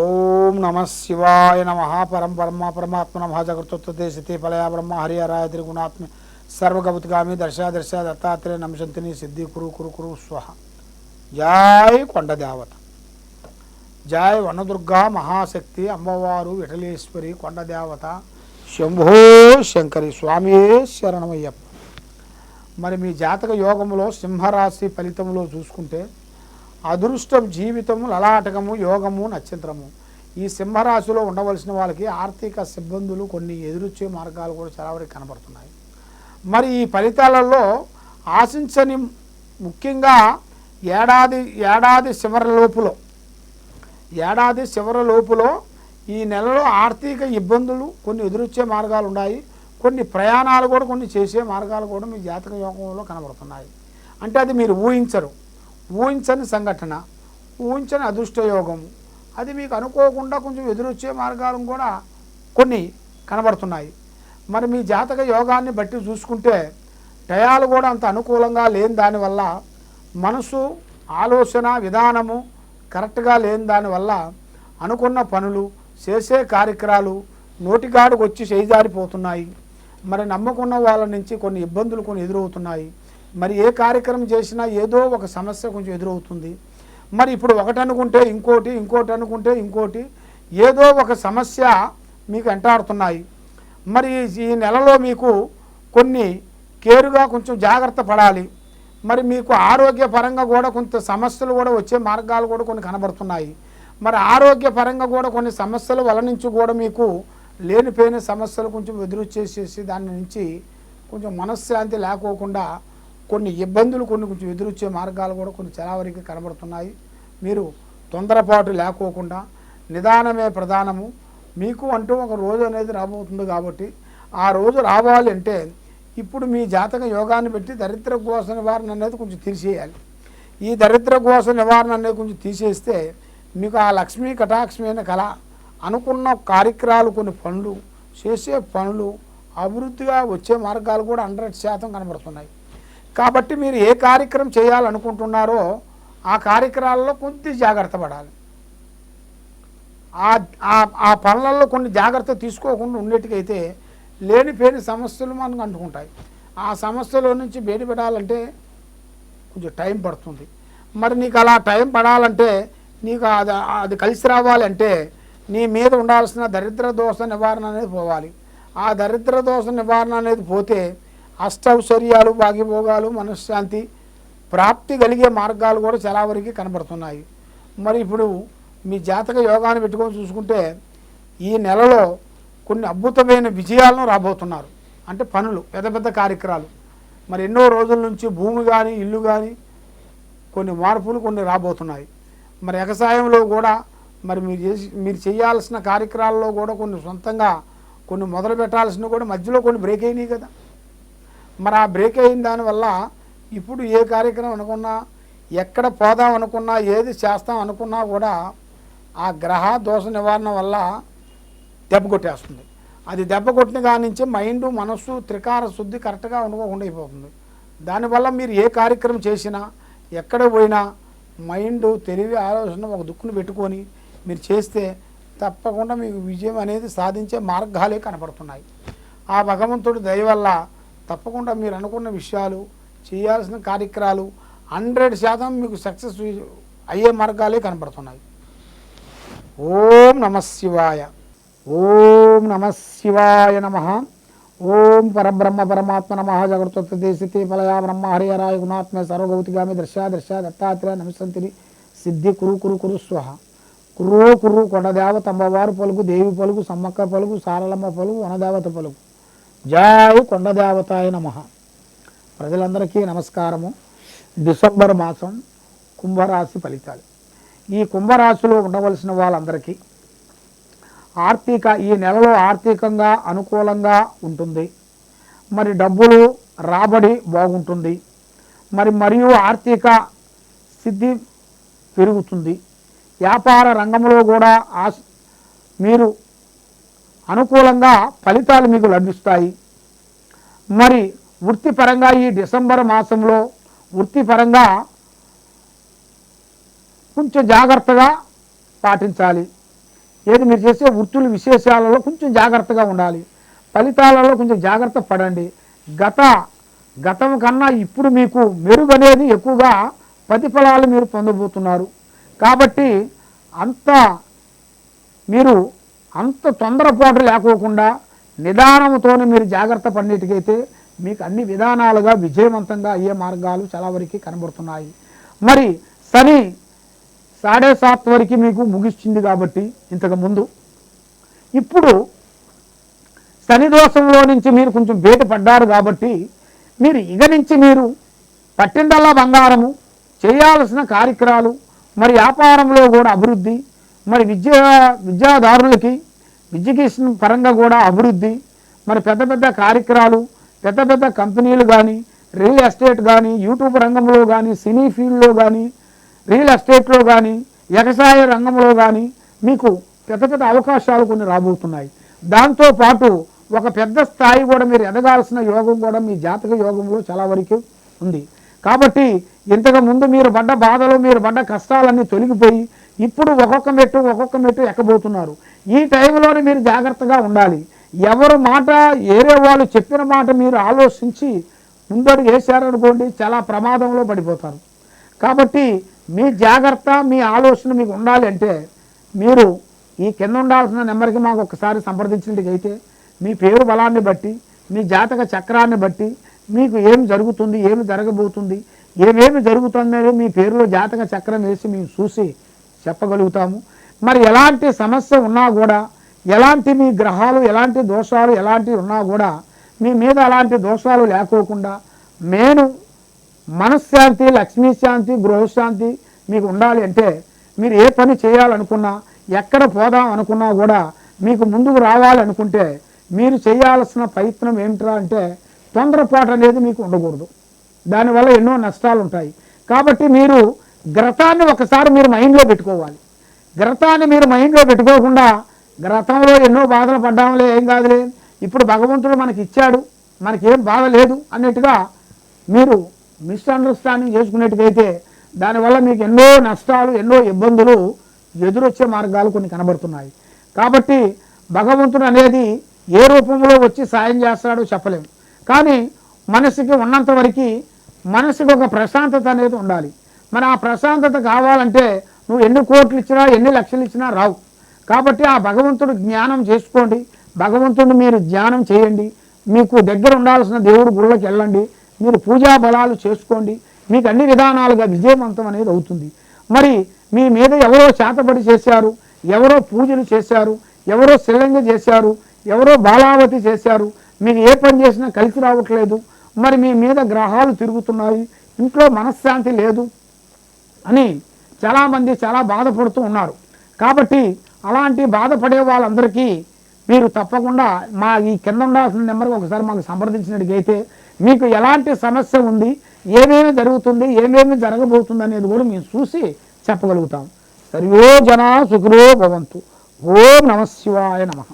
ఓం నమ శివాయ నమ పరం పరమ పరమాత్మ నమ జగత్తే సిద్ధి ఫలయా బ్రహ్మ హరిహరాయ త్రిగుణాత్మ సర్వగవత్గామి దర్శా దర్శ దత్తాత్రేయ నమశంతిని సిద్ధి కురు కురు కురు స్వహ జాయ్ కొండదేవత. జై వనదుర్గా మహాశక్తి అమ్మవారు విఠలేశ్వరి కొండదేవత. శంభో శంకరి స్వామి శరణమయ్యప్ప. మరి మీ జాతక యోగంలో సింహరాశి ఫలితంలో చూసుకుంటే అదృష్టం జీవితము లలాటకము యోగము నక్షత్రము. ఈ సింహరాశిలో ఉండవలసిన వాళ్ళకి ఆర్థిక సిబ్బందులు కొన్ని ఎదురొచ్చే మార్గాలు కూడా చాలా వరకు కనబడుతున్నాయి. మరి ఈ ఫలితాలలో ఆశించని ముఖ్యంగా ఏడాది ఏడాది చివరి లోపులో ఏడాది చివరి లోపులో ఈ నెలలో ఆర్థిక ఇబ్బందులు కొన్ని ఎదురొచ్చే మార్గాలు ఉన్నాయి. కొన్ని ప్రయాణాలు కూడా కొన్ని చేసే మార్గాలు కూడా మీ జాతక యోగంలో కనబడుతున్నాయి. అంటే అది మీరు ఊహించరు. ఊహించని సంఘటన ఊహించని అదృష్టయోగము అది మీకు అనుకోకుండా కొంచెం ఎదురొచ్చే మార్గాలు కూడా కొన్ని కనబడుతున్నాయి. మరి మీ జాతక యోగాన్ని బట్టి చూసుకుంటే టయాలు కూడా అంత అనుకూలంగా లేని దానివల్ల మనసు ఆలోచన విధానము కరెక్ట్గా లేని దానివల్ల అనుకున్న పనులు చేసే కార్యక్రమాలు నోటిగాడుకు వచ్చి చేజారిపోతున్నాయి మరి నమ్మకున్న వాళ్ళ నుంచి కొన్ని ఇబ్బందులు కొన్ని ఎదురవుతున్నాయి. మరి ఏ కార్యక్రమం చేసినా ఏదో ఒక సమస్య కొంచెం ఎదురవుతుంది. మరి ఇప్పుడు ఒకటి అనుకుంటే ఇంకోటి ఇంకోటి అనుకుంటే ఇంకోటి ఏదో ఒక సమస్య మీకు వెంటాడుతున్నాయి మరి ఈ నెలలో మీకు కొన్ని కేరుగా కొంచెం జాగ్రత్త పడాలి. మరి మీకు ఆరోగ్యపరంగా కూడా కొంత సమస్యలు కూడా వచ్చే మార్గాలు కూడా కొన్ని కనబడుతున్నాయి. మరి ఆరోగ్యపరంగా కూడా కొన్ని సమస్యల వల నుంచి కూడా మీకు లేనిపోయిన సమస్యలు కొంచెం ఎదురు చేసేసి దాని నుంచి కొంచెం మనశ్శాంతి లేకోకుండా కొన్ని ఇబ్బందులు కొన్ని కొంచెం ఎదురొచ్చే మార్గాలు కూడా కొన్ని చాలా వరకు కనబడుతున్నాయి. మీరు తొందరపాటు లేకోకుండా నిదానమే ప్రధానము. మీకు అంటూ ఒక రోజు అనేది రాబోతుంది కాబట్టి ఆ రోజు రావాలి అంటే ఇప్పుడు మీ జాతక యోగాన్ని పెట్టి దరిద్ర ఘోష నివారణ అనేది కొంచెం తీసేయాలి. ఈ దరిద్ర కోస నివారణ అనేది కొంచెం తీసేస్తే మీకు ఆ లక్ష్మీ కటాక్షమైన కళ అనుకున్న కార్యక్రమాలు కొన్ని పనులు చేసే పనులు అభివృద్ధిగా వచ్చే మార్గాలు కూడా హండ్రెడ్ శాతం కనబడుతున్నాయి. కాబట్టి మీరు ఏ కార్యక్రమం చేయాలనుకుంటున్నారో ఆ కార్యక్రమాల్లో కొద్ది జాగ్రత్త పడాలి. ఆ ఆ- పనులలో కొన్ని జాగ్రత్త తీసుకోకుండా ఉండేటికైతే లేనిపోయిన సమస్యలు మనకు అంటుకుంటాయి. ఆ సమస్యలో నుంచి బయటపడాలంటే కొంచెం టైం పడుతుంది. మరి నీకు అలా టైం పడాలంటే నీకు అది అది కలిసి రావాలంటే నీ మీద ఉండాల్సిన దరిద్ర దోష నివారణ అనేది పోవాలి. ఆ దరిద్ర దోష నివారణ అనేది పోతే అష్టౌశ్వర్యాలు భాగ్యభోగాలు మనశ్శాంతి ప్రాప్తి కలిగే మార్గాలు కూడా చాలా వరకు కనబడుతున్నాయి. మరి ఇప్పుడు మీ జాతక యోగాన్ని పెట్టుకొని చూసుకుంటే ఈ నెలలో కొన్ని అద్భుతమైన విజయాలను రాబోతున్నారు. అంటే పనులు పెద్ద పెద్ద కార్యక్రమాలు. మరి ఎన్నో రోజుల నుంచి భూమి కానీ ఇల్లు కానీ కొన్ని మార్పులు కొన్ని రాబోతున్నాయి. మరి వ్యవసాయంలో కూడా మరి మీరు చేసి మీరు చేయాల్సిన కార్యక్రమాల్లో కూడా కొన్ని సొంతంగా కొన్ని మొదలు పెట్టాల్సినవి కూడా మధ్యలో కొన్ని బ్రేక్ అయినాయి కదా. మరి ఆ బ్రేక్ అయిన దానివల్ల ఇప్పుడు ఏ కార్యక్రమం అనుకున్నా ఎక్కడ పోదాం అనుకున్నా ఏది చేస్తాం అనుకున్నా కూడా ఆ గ్రహ దోష నివారణ వల్ల దెబ్బ కొట్టేస్తుంది. అది దెబ్బ కొట్టిన కాడి నుంచి మైండ్ మనస్సు త్రికార శుద్ధి కరెక్ట్గా ఉండకుండా అయిపోతుంది. దానివల్ల మీరు ఏ కార్యక్రమం చేసినా ఎక్కడ పోయినా మైండ్ తెలివి ఆలోచన ఒక దుక్కును పెట్టుకొని మీరు చేస్తే తప్పకుండా మీకు విజయం అనేది సాధించే మార్గాలే కనపడుతున్నాయి. ఆ భగవంతుడి దయ వల్ల తప్పకుండా మీరు అనుకున్న విషయాలు చేయాల్సిన కార్యక్రమాలు హండ్రెడ్ శాతం మీకు సక్సెస్ అయ్యే మార్గాలే కనపడుతున్నాయి. ఓం నమ శివాయ. ఓం నమ శివాయ నమ. ఓం పరబ్రహ్మ పరమాత్మ నమ. జగత్తే ఫలయా బ్రహ్మ. హరిహరాయ గుణాత్మ. సర్వగౌతిగామి దర్శ దర్శ దత్తాత్రేయ నమసంతిని సిద్ధి కురు కురు కురు స్వహ. కుర్రో కుర్రు కొండదేవత అమ్మవారు పలుకు దేవి పలుకు సమ్మక్క పలుకు సారలమ్మ పలుకు వనదేవత పలుకు. జావు కొండదేవతాయ నమ. ప్రజలందరికీ నమస్కారము. డిసెంబర్ మాసం కుంభరాశి ఫలితాలు. ఈ కుంభరాశిలో ఉండవలసిన వాళ్ళందరికీ ఆర్థిక ఈ నెలలో ఆర్థికంగా అనుకూలంగా ఉంటుంది. మరి డబ్బులు రాబడి బాగుంటుంది. మరి మరియు ఆర్థిక సిద్ధి పెరుగుతుంది. వ్యాపార రంగంలో కూడా మీరు అనుకూలంగా ఫలితాలు మీకు లభిస్తాయి. మరి వృత్తిపరంగా ఈ డిసెంబర్ మాసంలో వృత్తిపరంగా కొంచెం జాగ్రత్తగా పాటించాలి. ఏది మీరు చేసే వృత్తుల విశేషాలలో కొంచెం జాగ్రత్తగా ఉండాలి. ఫలితాలలో కొంచెం జాగ్రత్త పడండి. గత గతం కన్నా ఇప్పుడు మీకు మెరుగు అనేది ఎక్కువగా ప్రతిఫలాలు మీరు పొందబోతున్నారు. కాబట్టి అంత మీరు అంత తొందరపాటు లేకోకుండా నిదానంతోనే మీరు జాగ్రత్త పడినట్టుకైతే మీకు అన్ని విధానాలుగా విజయవంతంగా అయ్యే మార్గాలు చాలా వరకు కనబడుతున్నాయి. మరి శని సాడే సాత్ వరకు మీకు ముగిస్తుంది కాబట్టి ఇంతకు ముందు. ఇప్పుడు శని దోషంలో నుంచి మీరు కొంచెం బయటపడ్డారు కాబట్టి మీరు ఇక నుంచి మీరు పట్టిందల్లా బంగారము చేయాల్సిన కార్యక్రమాలు మరి వ్యాపారంలో కూడా అభివృద్ధి మరి విద్యా విద్యాదారులకి ఎడ్యుకేషన్ పరంగా కూడా అభివృద్ధి మరి పెద్ద పెద్ద కార్యక్రమాలు పెద్ద పెద్ద కంపెనీలు కానీ రియల్ ఎస్టేట్ కానీ యూట్యూబ్ రంగంలో కానీ సినీ ఫీల్డ్లో కానీ రియల్ ఎస్టేట్లో కానీ వ్యవసాయ రంగంలో కానీ మీకు పెద్ద పెద్ద అవకాశాలు కొన్ని రాబోతున్నాయి. దాంతోపాటు ఒక పెద్ద స్థాయి కూడా మీరు ఎదగాల్సిన యోగం కూడా మీ జాతక యోగంలో చాలా వరకు ఉంది. కాబట్టి ఇంతకు ముందు మీరు పడ్డ బాధలు మీరు పడ్డ కష్టాలన్నీ తొలగిపోయి ఇప్పుడు ఒక్కొక్క మెట్టు ఒక్కొక్క మెట్టు ఎక్కబోతున్నారు. ఈ టైంలోనే మీరు జాగ్రత్తగా ఉండాలి. ఎవరు మాట ఏరే వాళ్ళు చెప్పిన మాట మీరు ఆలోచించి ముందడుగు వేశారనుకోండి చాలా ప్రమాదంలో పడిపోతారు. కాబట్టి మీ జాగ్రత్త మీ ఆలోచన మీకు ఉండాలి అంటే మీరు ఈ కింద ఉండాల్సిన నెంబర్కి మాకు ఒకసారి సంప్రదించినట్టుగైతే మీ పేరు బలాన్ని బట్టి మీ జాతక చక్రాన్ని బట్టి మీకు ఏం జరుగుతుంది ఏమి జరగబోతుంది ఏమేమి జరుగుతుందో మీ పేరులో జాతక చక్రం వేసి మేము చూసి చెప్పగలుగుతాము. మరి ఎలాంటి సమస్య ఉన్నా కూడా ఎలాంటి మీ గ్రహాలు ఎలాంటి దోషాలు ఎలాంటివి ఉన్నా కూడా మీ మీద అలాంటి దోషాలు లేకోకుండా నేను మనశ్శాంతి లక్ష్మీశాంతి గృహశాంతి మీకు ఉండాలి అంటే మీరు ఏ పని చేయాలనుకున్నా ఎక్కడ పోదాం అనుకున్నా కూడా మీకు ముందుకు రావాలనుకుంటే మీరు చేయాల్సిన ప్రయత్నం ఏమిట్రా అంటే తొందరపాటు అనేది మీకు ఉండకూడదు. దానివల్ల ఎన్నో నష్టాలు ఉంటాయి కాబట్టి మీరు గ్రతాన్ని ఒకసారి మీరు మైండ్లో పెట్టుకోవాలి. గ్రతాన్ని మీరు మైండ్లో పెట్టుకోకుండా గ్రతంలో ఎన్నో బాధలు పడ్డాంలే ఏం కాదులే. ఇప్పుడు భగవంతుడు మనకి ఇచ్చాడు మనకేం బాధ లేదు అన్నట్టుగా మీరు మిస్అండర్స్టాండింగ్ చేసుకున్నట్టుగైతే దానివల్ల మీకు ఎన్నో నష్టాలు ఎన్నో ఇబ్బందులు ఎదురొచ్చే మార్గాలు కొన్ని కనబడుతున్నాయి. కాబట్టి భగవంతుడు అనేది ఏ రూపంలో వచ్చి సాయం చేస్తాడో చెప్పలేము కానీ మనసుకి ఉన్నంత వరకు మనసుకి ఒక ప్రశాంతత అనేది ఉండాలి. మరి ఆ ప్రశాంతత కావాలంటే నువ్వు ఎన్ని కోట్లు ఇచ్చినా ఎన్ని లక్షలు ఇచ్చినా రావు. కాబట్టి ఆ భగవంతుడు జ్ఞానం చేసుకోండి. భగవంతుడిని మీరు ధ్యానం చేయండి. మీకు దగ్గర ఉండాల్సిన దేవుడు గుళ్ళకి వెళ్ళండి. మీరు పూజా బలాలు చేసుకోండి. మీకు అన్ని విధానాలుగా విజయవంతం అనేది అవుతుంది. మరి మీ మీద ఎవరో చేతబడి చేశారు ఎవరో పూజలు చేశారు ఎవరో శిలంగ చేశారు ఎవరో బాలావతి చేశారు మీకు ఏ పని చేసినా కలిసి రావట్లేదు. మరి మీ మీద గ్రహాలు తిరుగుతున్నాయి. ఇంట్లో మనశ్శాంతి లేదు. అని చాలామంది చాలా బాధపడుతూ ఉన్నారు. కాబట్టి అలాంటి బాధపడే వాళ్ళందరికీ మీరు తప్పకుండా మా ఈ కింద ఉండాల్సిన నెంబర్కి ఒకసారి మాకు సంప్రదించినట్టుగైతే మీకు ఎలాంటి సమస్య ఉంది ఏమేమి జరుగుతుంది ఏమేమి జరగబోతుంది అనేది కూడా మేము చూసి చెప్పగలుగుతాం. సర్వో జన సుఖరో భవంతు. ఓం నమ శివాయ నమః.